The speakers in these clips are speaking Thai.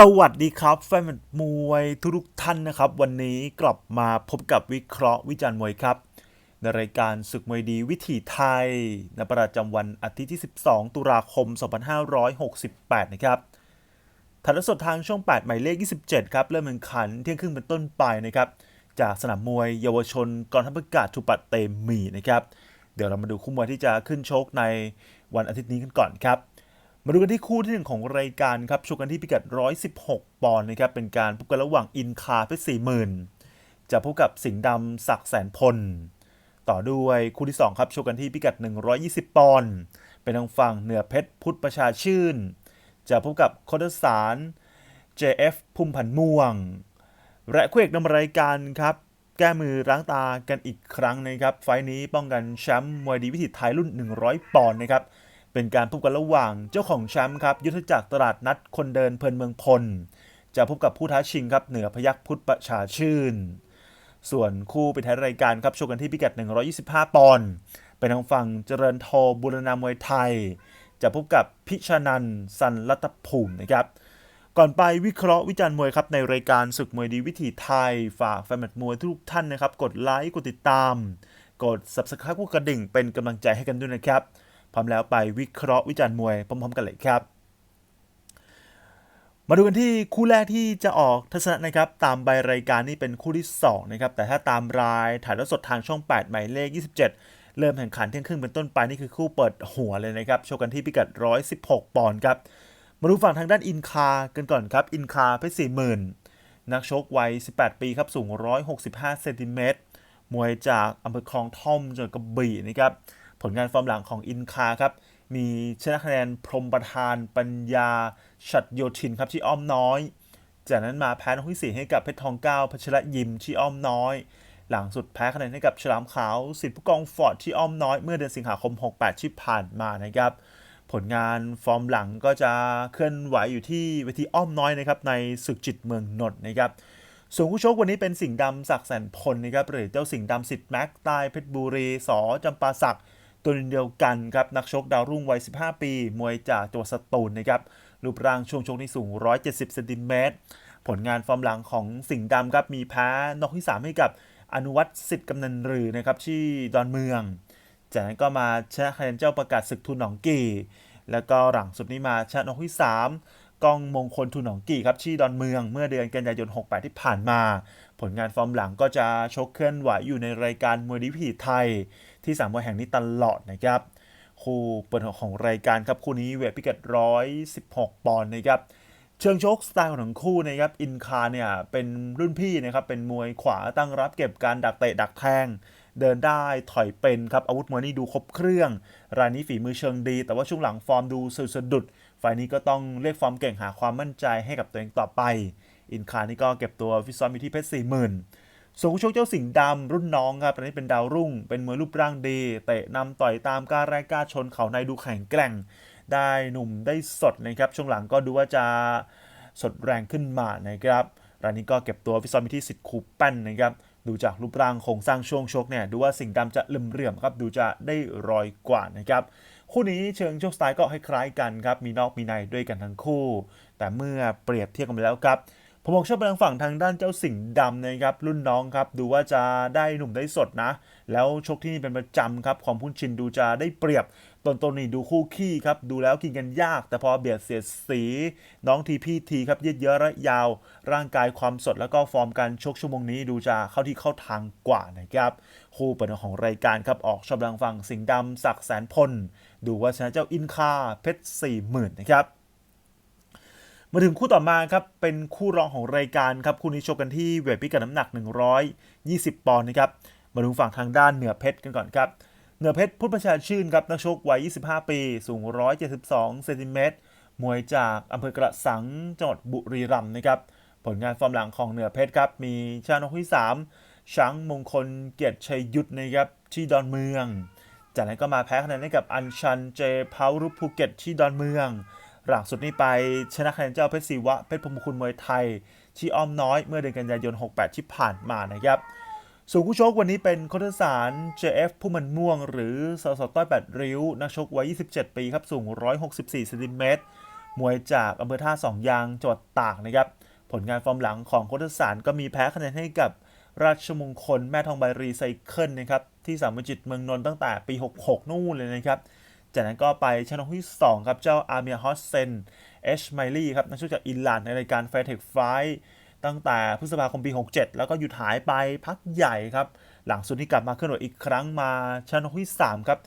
สวัสดีครับแฟนมวยทุกท่านนะครับ วันนี้กลับมาพบกับวิเคราะห์วิจารณ์มวยครับ ในรายการศึกมวยดีวิถีไทยในประจำวันอาทิตย์ที่ 12 ตุลาคม 2568 นะครับถ่ายทอดสดทางช่อง 8 หมายเลข 27 ครับ เริ่มแข่งขันเที่ยงครึ่งเป็นต้นไปนะครับ จากสนามมวยเยาวชนกองทัพอากาศทุปัตเตมีนะครับ เดี๋ยวเรามาดูคู่มวยที่จะขึ้นชกในวันอาทิตย์นี้กันก่อนครับ มาดูกันที่คู่ที่หนึ่งของรายการครับชกกันที่พิกัด 116 ปอนด์นะครับ เป็นการพบกันระหว่างอินคาเพชรสี่หมื่นจะพบกับสิงห์ดำศักแสนพล ต่อด้วยคู่ที่ 2 ครับชกกันที่พิกัด 120 ปอนด์เป็นทางฝั่งเหนือเพชรพุทธประชาชื่น จะพบกับโคตสาร JF พุ่มพันม่วง และคู่เอกนำรายการครับ แก้มือล้างตากันอีกครั้งนะครับ ไฟล์นี้ป้องกันแชมป์มวยดีวิถีไทยรุ่น 100 ปอนด์นะครับ เป็นการพบกันระหว่างเจ้าของแชมป์ครับยุทธจักรตลาดนัดคนเดินเพลินเมืองพล จะพบกับผู้ท้าชิงครับเหนือพยัคฆ์พุทธประชาชื่น ส่วนคู่ไปท้ายรายการครับชกกันที่พิกัด 125 ปอนด์เป็นทางฝั่งเจริญโทบุรณามวยไทย จะพบกับพิชานันท์สันรัตภูมินะครับก่อนไปวิเคราะห์วิจารณ์มวยครับในรายการศึกมวยดีวิถีไทย ฝากแฟนมตช์มวยทุกท่านนะครับ กดไลค์กดติดตาม กด subscribe กดกระดิ่งเป็นกำลังใจให้กันด้วยนะครับ พร้อมแล้วไปวิเคราะห์วิจารณ์มวยพร้อมๆกันเลยครับ มาดูกันที่คู่แรกที่จะออกทัศนะนะครับ ตามใบรายการนี่เป็นคู่ที่2นะครับแต่ถ้าตามรายถ่ายทอดสดทางช่อง 8 หมายเลข 27 เริ่มแข่งขันเที่ยงครึ่งเป็นต้นไปนี่คือคู่เปิดหัวเลยนะครับโชว์กันที่พิกัด 116 ปอนด์ครับมาดูฝั่งทางด้านอินคากันก่อนครับอินคาเพชรสี่หมื่นนักชกวัย 18 ปีครับสูง 165 เซนติเมตรมวยจากอำเภอคลองท่อมจังหวัดกระบี่นะครับ ผลงานฟอร์มหลังของอินคาครับ มีชนะคะแนนพรมประธานปัญญาฉัดโยธินครับที่อ้อมน้อย จากนั้นมาแพ้นกที่สี่ให้กับเพชรทองเก้าพัชรยิมที่อ้อมน้อย หลังสุดแพ้คะแนนให้กับฉลามขาวสิทธิผู้กองฟอร์ดที่อ้อมน้อยเมื่อเดือนสิงหาคม 68 ที่ผ่านมานะครับผลงานฟอร์มหลังก็จะเคลื่อนไหวอยู่ที่เวทีอ้อมน้อยนะครับในศึกจิตเมืองนนท์นะครับส่วนผู้ชกวันนี้เป็นสิงห์ดำศักดิ์แสนพลนะครับหรือเจ้าสิงห์ดำสิทธิ์แม็กใต้เพชรบุรีสอจำปาสักด์ ตัวเดียวกันครับนักชกดาวรุ่งวัย 15 ปี มวยจากจังหวัดสตูลนะครับรูปร่างช่วงชกนี่สูง 170เซนติเมตรผลงานฟอร์มหลังของสิงห์ดำครับ มีแพ้นอกที่ 3 ให้กับอนุวัตสิทธิ์กำนันรือนะครับที่ดอนเมือง จากนั้นก็มาชนะคะแนนเจ้าประกาศศึกทุนหนองกีแล้วก็หลังสุดนี้มาชนะนอกที่ 3กองมงคลทุนหนองกีครับที่ดอนเมือง เมื่อเดือนกันยายน 68 ที่ผ่านมา ผลงานฟอร์มหลังก็จะชกเคลื่อนไหวอยู่ในรายการมวยดีวิถีไทย ที่สามมวยแห่งนี้ตลอดนะครับ คู่เปิดหัวของรายการครับคู่นี้เวทพิกัด116 ปอนด์นะครับเชิงชกสไตล์ของทั้งคู่นะครับอินคาเนี่ยเป็นรุ่นพี่นะครับเป็นมวยขวาตั้งรับเก็บการดักเตะดักแทงเดินได้ถอยเป็นครับอาวุธมวยนี่ดูครบเครื่อง รายนี้ฝีมือเชิงดี แต่ว่าช่วงหลังฟอร์มดูสะดุดฝ่ายนี้ก็ต้องเรียกฟอร์มเก่งหาความมั่นใจให้กับตัวเองต่อไป อินคานี่ก็เก็บตัวฟิตซ้อมอยู่ที่เพชรสี่หมื่น ส่วนผู้ชกเจ้าสิงห์ดำรุ่นน้องครับตอนนี้เป็นดาวรุ่ง เป็นมวยรูปร่างดีเตะนำต่อยตามการแรกกล้าชนเขาในดูแข็งแกร่ง ได้หนุ่มได้สดนะครับ ช่วงหลังก็ดูว่าจะสดแรงขึ้นมานะครับรายนี้ก็เก็บตัวฟิซอมที่สิทธิ์คูแป้นนะครับดูจากรูปร่างโครงสร้างช่วงชกเนี่ยดูว่าสิงห์ดำจะลืมเหลี่ยมครับดูจะได้รอยกว่านะครับคู่นี้เชิงโชคสไตล์ก็คล้ายๆกันครับ มีนอกมีในด้วยกันทั้งคู่ แต่เมื่อเปรียบเทียบกันแล้วครับ ผมบอกชอบไปทางฝั่งทางด้านเจ้าสิงห์ดำนะครับรุ่นน้องครับดูว่าจะได้หนุ่มได้สดนะ แล้วชกที่นี่เป็นประจำครับความพุ่นชินดูจะได้เปรียบตนตนนี่ดูคู่ขี้ครับดูแล้วกินกันยาก แต่พอเบียดเสียดสีน้องทีพี่ทีครับยืดเยอะระยาว ร่างกายความสดแล้วก็ฟอร์มการชกชั่วโมงนี้ดูจะเข้าที่เข้าทางกว่านะครับคู่เปิดของรายการครับออกชอบทางฝั่งสิงห์ดำศักแสนพล ดูว่าชนะเจ้าอินคาเพชรสี่หมื่นนะครับ มาถึงคู่ต่อมาครับ เป็นคู่รองของรายการครับ คู่นี้ชกกันที่เวทพิกัดน้ำหนัก 120 ปอนด์นะครับ มาดูฝั่งทางด้านเหนือเพชรกันก่อนครับ เหนือเพชรพุทธประชาชื่นครับ นักชกวัย 25 ปี สูง 172 เซนติเมตร มวยจากอำเภอกระสัง จังหวัดบุรีรัมย์นะครับ ผลงานฟอร์มหลังของเหนือเพชรครับ มีชานกที่ 3 ช้างมงคลเกียรติชัยยุทธนะครับที่ดอนเมือง จากนั้นก็มาแพ้คะแนนให้กับอัญชันเจพาวรุภูเก็ตที่ดอนเมือง หลังสุดนี้ไปชนะคะแนนเจ้าเพชรศิวะเพชรพรมคุณมวยไทย ที่อ้อมน้อยเมื่อเดือนกันยายน 68 ที่ผ่านมานะครับส่วนคู่ชกวันนี้เป็นโคตสาร JF ผู้มันม่วง หรือสสต้อยแปดริ้ว นักชกวัย 27 ปีครับ สูง 164เซนติเมตรมวยจากอำเภอท่าสองยางจังหวัดตากนะครับ ผลงานฟอร์มหลังของคตรสารก็มีแพ้คะแนนให้กับราชมงคลแม่ทองใบรีไซเคิลนะครับ ที่สามจิตเมืองนนท์ตั้งแต่ปี 66 นู่นเลยนะครับ จากนั้นก็ไปชนะที่ 2 ครับ เจ้าอาร์เมียฮอสเซน เอชไมลี่ครับ นักชกจากอิหร่านในรายการแฟร์เทคไฟตั้งแต่พฤษภาคมปี 67 แล้วก็หยุดหายไปพักใหญ่ครับ หลังสุดที่กลับมาเคลื่อนไหวอีกครั้งมาชนะที่ 3 ครับ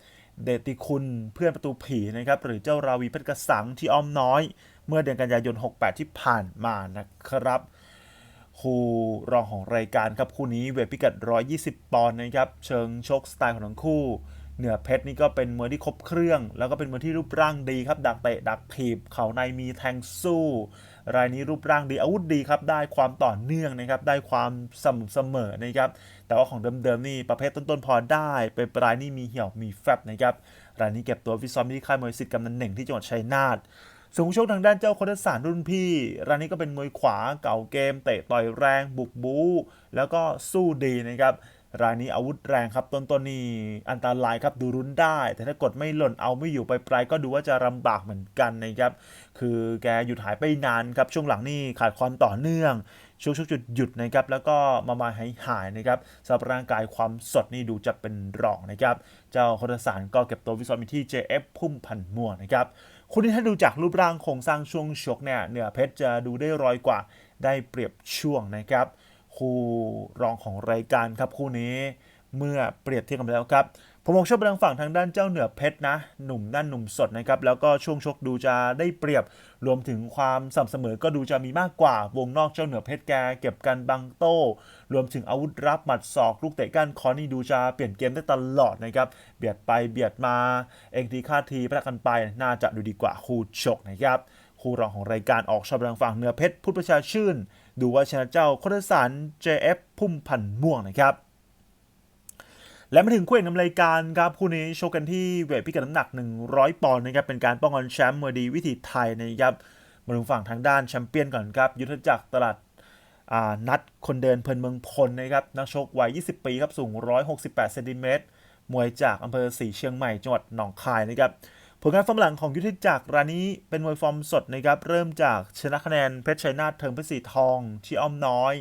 เดติคุณเพื่อนประตูผีนะครับ หรือเจ้าราวีเพชรกระสังที่อ้อมน้อย เมื่อเดือนกันยายน 68 ที่ผ่านมานะครับคู่รองของรายการครับคู่นี้เวทพิกัด 120 ปอนด์นะครับ เชิงชกสไตล์ของทั้งคู่ เหนือเพชรนี่ก็เป็นมวยที่ครบเครื่อง แล้วก็เป็นมวยที่รูปร่างดีครับ ดักเตะดักถีบเข่าในมีแทงสู้ รายนี้รูปร่างดีอาวุธดีครับได้ความต่อเนื่องนะครับได้ความสม่ำเสมอนะครับแต่ว่าของเดิมๆนี่ประเภทต้นๆพอได้ไปปลายนี่มีเหี่ยวมีแฟบนะครับรายนี้เก็บตัวฟิซ้อมที่ค่ายมวยสิทธิ์กำนันหนึ่งที่จังหวัดชัยนาทส่วนผู้ชกทางด้านเจ้าคดสารรุ่นพี่ รายนี้ก็เป็นมวยขวาเก่าเกม เตะต่อยแรงบุกบู๊แล้วก็สู้ดีนะครับ รายนี้อาวุธแรงครับต้นๆนนี่อันตรายครับดูรุนได้ แต่ถ้ากดไม่หล่นเอาไม่อยู่ไปปลายก็ดูว่าจะลำบากเหมือนกันนะครับ คือแกหยุดหายไปนานครับช่วงหลังนี่ขาดความต่อเนื่องช่วงช่วงจุดหยุดนะครับแล้วก็มามาหายหายนะครับสำหรับร่างกายความสดนี่ดูจะเป็นรองนะครับ เจ้าคดสารก็เก็บตัววิศวมีที่ JF พุ่มพันม่วงนะครับคุณที่ถ้าดูจากรูปร่างโครงสร้างช่วงชกเนี่ยเหนือเพชรจะดูได้รอยกว่าได้เปรียบช่วงนะครับ คู่รองของรายการครับคู่นี้เมื่อเปรียบเทียบกันแล้วครับผมมองชอบไปทางฝั่งทางด้านเจ้าเหนือเพชรนะ หนุ่มด้านหนุ่มสดนะครับแล้วก็ช่วงชกดูจะได้เปรียบรวมถึงความสม่ำเสมอก็ดูจะมีมากกว่าวงนอกเจ้าเหนือเพชรแกเก็บกันบังโต้รวมถึงอาวุธรับหมัดศอกลูกเตะก้านคอนี่ดูจะเปลี่ยนเกมได้ตลอดนะครับเบียดไปเบียดมาเองทีค่าทีพระกันไปน่าจะดูดีกว่าคู่ชกนะครับคู่รองของรายการออกชอบไปทางฝั่งเหนือเพชรพุทธประชาชื่น ดูว่าชนะเจ้าโคตรสาร JF พุ่มพันธ์ม่วงนะครับ และมาถึงคู่เอกนำรายการครับคู่นี้โชว์กันที่เวทพิกัดน้ำหนัก 100 ปอนด์นะครับเป็นการป้องกันแชมป์มวยดีวิถีไทยนะครับมาถึงฝั่งทางด้านแชมเปี้ยนก่อนครับ ยุทธจักรตลาดานัดคนเดินเพลินเมืองพลนะครับนักชกวัย 20 ปีครับสูง 168 เซนติเมตรมวยจากอำเภอสีเชียงใหม่จังหวัดหนองคายนะครับ ผลงานฟอร์มหลังของยุทธจักรรายนี้เป็นมวยฟอร์มสดนะครับ เริ่มจากชนะคะแนนเพชรชัยนาทเทิงเพชรสีทองที่อ้อมน้อย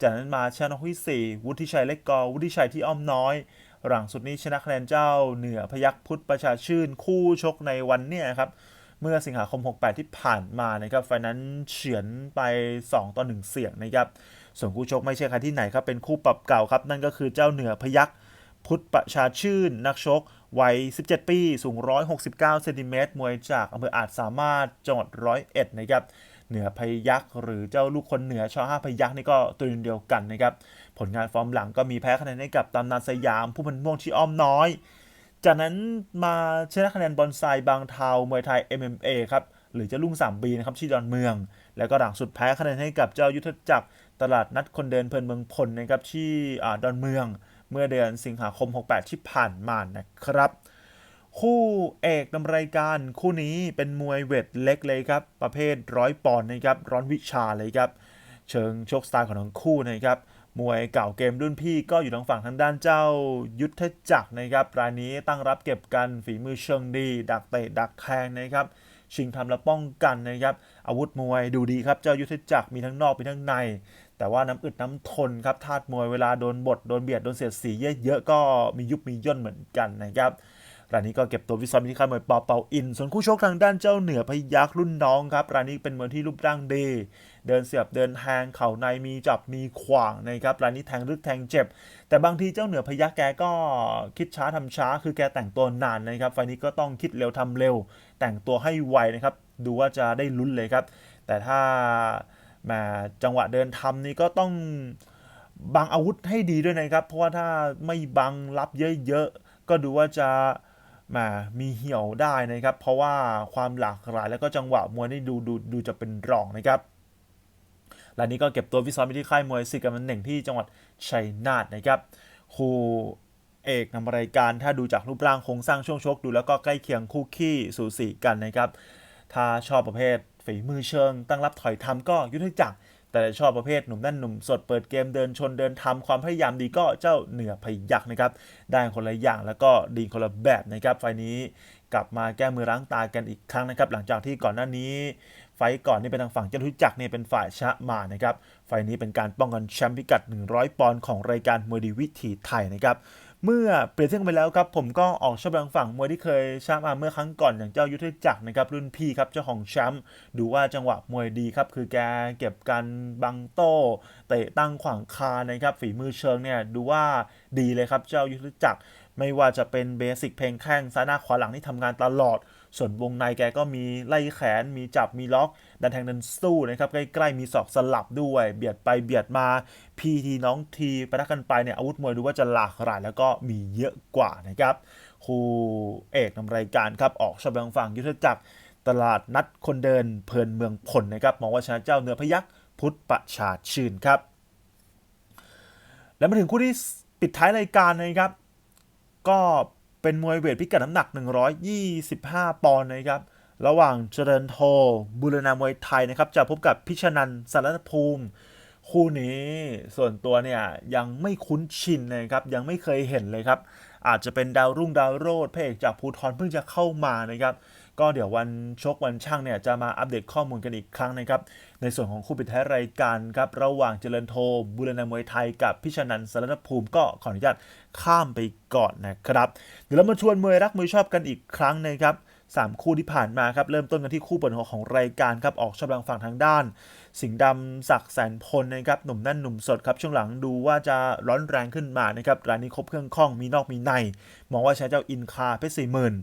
จากนั้นมาชนะที่สี่วุฒิชัยเล็กกอวุฒิชัยที่อ้อมน้อย หลังสุดนี้ชนะคะแนนเจ้าเหนือพยักพุทธประชาชื่น คู่ชกในวันเนี้ยครับเมื่อสิงหาคม 68 ที่ผ่านมานะครับไฟนั้นเฉือนไป 2 ต่อ 1 เสียงนะครับส่วนคู่ชกไม่ใช่ใครที่ไหนครับเป็นคู่ปรับเก่าครับ นั่นก็คือเจ้าเหนือพยักพุทธประชาชื่นนักชก วัย 17 ปี สูง 169 เซนติเมตรมวยจากอำเภออาจสามารถจังหวัดร้อยเอ็ดนะครับ เหนือพยักหรือเจ้าลูกคนเหนือชอห้าพยักนี่ก็ตัวเดียวกันนะครับ ผลงานฟอร์มหลังก็มีแพ้คะแนนให้กับตำนานสยาม ผู้พันม่วงที่อ้อมน้อย จากนั้นมาชนะคะแนนบอลไซบางเทามวยไทย MMA ครับ หรือเจะลุ่ง3ปีนะครับที่ดอนเมือง แล้วก็หลังสุดแพ้คะแนนให้กับเจ้ายุทธจักรตลาดนัดคนเดินเพลินเมืองพลนะครับที่อ่าดอนเมือง เมื่อเดือนสิงหาคม 68 ที่ผ่านมานะครับ คู่เอกนำรายการคู่นี้เป็นมวยเวทเล็กเลยครับ ประเภทร้อยปอนด์นะครับ ร้อนวิชาเลยครับ เชิงชกสไตล์ของทั้งคู่นะครับมวยเก่าเกมรุ่นพี่ก็อยู่ทางฝั่งทางด้านเจ้ายุทธจักรนะครับรายนี้ตั้งรับเก็บกันฝีมือเชิงดี ดักเตะดักแทงนะครับ ชิงทำและป้องกันนะครับ อาวุธมวยดูดีครับเจ้ายุทธจักรมีทั้งนอกมีทั้งใน แต่ว่าน้ำอึดน้ำทนครับธาตุมวยเวลาโดนบดโดนเบียดโดนเสียดสีเยอะๆก็มียุบมีย่นเหมือนกันนะครับรายนี้ก็เก็บตัววิศวมิที่ค่ายมวยปอเปาอิน ส่วนคู่ชกทางด้านเจ้าเหนือพยักรุ่นน้องครับรายนี้เป็นมวยที่รูปร่างดี เดินเสียบเดินแทงเข่าในมีจับมีขวางนะครับรายนี้แทงลึกแทงเจ็บ แต่บางทีเจ้าเหนือพยักแกก็คิดช้าทำช้า คือแกแต่งตัวนานนะครับไฟนี้ก็ต้องคิดเร็วทำเร็ว แต่งตัวให้ไวนะครับ ดูว่าจะได้ลุ้นเลยครับ แต่ถ้า มาจังหวะเดินทำนี่ก็ต้องบังอาวุธให้ดีด้วยนะครับ เพราะว่าถ้าไม่บังรับเยอะๆ ก็ดูว่าจะมามีเหี่ยวได้นะครับ เพราะว่าความหลากหลายแล้วก็จังหวะมวยนี่ดูดูดูจะเป็นรองนะครับและนี้ก็เก็บตัววิซ้อมไปที่ค่ายมวยสิกำมันหนึ่งที่จังหวัดชัยนาทนะครับคู่เอกนำรายการถ้าดูจากรูปร่างโครงสร้างช่วงชกดูแล้วก็ใกล้เคียงคู่ขี้สูสีกันนะครับ ถ้าชอบประเภทฝีมือเชิง ตั้งรับถอยทำก็ยุทธจักร แต่ชอบประเภทหนุ่มนั่นหนุ่มสดเปิดเกมเดินชนเดินทำความพยายามดีก็เจ้าเหนือพยักนะครับ ได้คนละอย่างแล้วก็ดีคนละแบบนะครับไฟนี้กลับมาแก้มือล้างตากันอีกครั้งนะครับ หลังจากที่ก่อนหน้านี้ ไฟก่อนนี่เป็นทางฝั่งเจ้าทุจักรเนี่ยเป็นฝ่ายชะมานะครับ ไฟนี้เป็นการป้องกันแชมป์พิกัด 100 ปอนด์ของรายการมวยดีวิถีไทยนะครับเมื่อเปลี่ยนเส้นไปแล้วครับผมก็ออกชอบทางฝั่งมวยที่เคยชนะมาเมื่อครั้งก่อนอย่างเจ้ายุทธจักรนะครับรุ่นพี่ครับเจ้าของแชมป์ดูว่าจังหวะมวยดีครับคือแกเก็บกันบังโต้เตะตั้งขวางคานะครับฝีมือเชิงเนี่ยดูว่าดีเลยครับเจ้ายุทธจักรไม่ว่าจะเป็นเบสิกเพลงแข้งซ้ายหน้าขวาหลังที่ทำงานตลอด ส่วนวงในแกก็มีไล่แขน มีจับ มีล็อก ดันแทงดันสู้นะครับ ใกล้ๆมีศอกสลับด้วย เบียดไปเบียดมา พีทีน้องทีประทะกันไปเนี่ยอาวุธมวยดูว่าจะหลากหลายแล้วก็มีเยอะกว่านะครับคู่เอกนำรายการครับออกชมทางฝั่งยุทธจักรตลาดนัดคนเดินเพลินเมืองพลนะครับมองว่าชนะเจ้าเนื้อพยักพุทธประชาชื่นครับ แล้วมาถึงคู่ที่ปิดท้ายรายการนะครับ ก็ เป็นมวยเวทพิกัดน้ำหนัก 125 ปอนด์นะครับ ระหว่างเจริญโทบุรณามวยไทยนะครับ จะพบกับพิชนันสารภูมิ คู่นี้ส่วนตัวเนี่ยยังไม่คุ้นชินนะครับ ยังไม่เคยเห็นเลยครับ อาจจะเป็นดาวรุ่งดาวโรดเพกจากภูทรเพิ่งจะเข้ามานะครับ ก็เดี๋ยววันชกวันช่างเนี่ยจะมาอัปเดตข้อมูลกันอีกครั้งนะครับ ในส่วนของคู่ปิดท้ายรายการครับระหว่างเจริญโทบุรณมวยไทยกับพิชนันสารนภูมิก็ขออนุญาตข้ามไปก่อนนะครับเดี๋ยวเรามาชวนมวยรักมวยชอบกันอีกครั้งนะครับสามคู่ที่ผ่านมาครับเริ่มต้นกันที่คู่เปิดหัวของรายการครับออกชอบทางฝั่งทางด้าน สิงห์ดำศักดิ์แสนพลนะครับหนุ่มนั่นหนุ่มสดครับช่วงหลังดูว่าจะร้อนแรงขึ้นมานะครับรายนี้ครบเครื่องข้องมีนอกมีใน มองว่าใช้เจ้าอินคาเพชรสี่หมื่น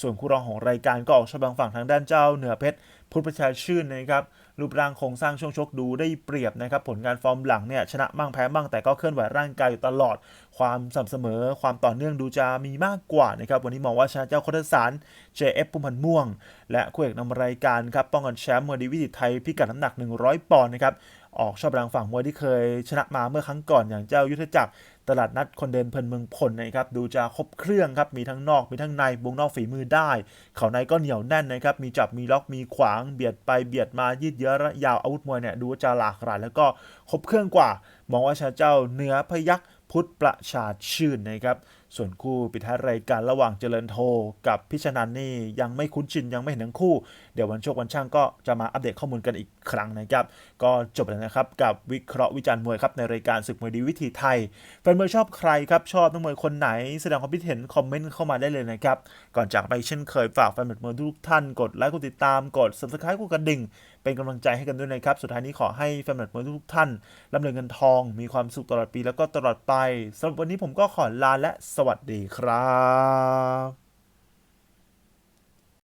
ส่วนคู่รองของรายการก็ออกชบทางฝั่งทางด้านเจ้าเหนือเพชรพุทธประชาชื่นนะครับรูปร่างโครงสร้างช่วงชกดูได้เปรียบนะครับผลงานฟอร์มหลังเนี่ยชนะบ้างแพ้บ้างแต่ก็เคลื่อนไหวร่างกายอยู่ตลอด ความสม่ำเสมอ ความต่อเนื่องดูจะมีมากกว่านะครับวันนี้มองว่าชนะเจ้าคตสาร JF ปุ่มพันม่วง และคู่เอกนำรายการครับป้องกันแชมป์มวยดีวิถีไทยพิกัดน้ำหนัก 100 ปอนด์นะครับออกชอบรางฝั่งมวยที่เคยชนะมาเมื่อครั้งก่อนอย่างเจ้ายุทธจักร ตลาดนัดคนเดินเพลินเมืองพลนะครับดูจะครบเครื่องครับมีทั้งนอกมีทั้งในวงนอกฝีมือได้ เขาในก็เหนียวแน่นนะครับมีจับมีล็อกมีขวางเบียดไปเบียดมายืดเยื้อระยาวอาวุธมวยเนี่ยดูจะหลากหลายแล้วก็ครบเครื่องกว่า มองว่าชาเจ้าเนื้อพยักพุทธประชาชื่นนะครับ ส่วนคู่ปิดท้ายรายการระหว่างเจริญโทกับพิชนันนี่ยังไม่คุ้นชินยังไม่เห็นทั้งคู่ เดี๋ยววันโชควันช่างก็จะมาอัปเดตข้อมูลกันอีกครั้งนะครับ ก็จบแล้วนะครับกับวิเคราะห์วิจารณ์มวยครับในรายการศึกมวยดีวิถีไทยแฟนมวยชอบใครครับชอบนักมวยคนไหน แสดงความคิดเห็นคอมเมนต์เข้ามาได้เลยนะครับก่อนจากไปเช่นเคยฝากแฟนมวยทุกท่านกดไลค์กดติดตามกด subscribe กดกระดิ่งเป็นกำลังใจให้กันด้วยนะครับ สุดท้ายนี้ขอให้แฟนมวยทุกท่านร่ำรวยเงินทอง มีความสุขตลอดปีแล้วก็ตลอดไปสำหรับวันนี้ผมก็ขอลาและสวัสดีครับ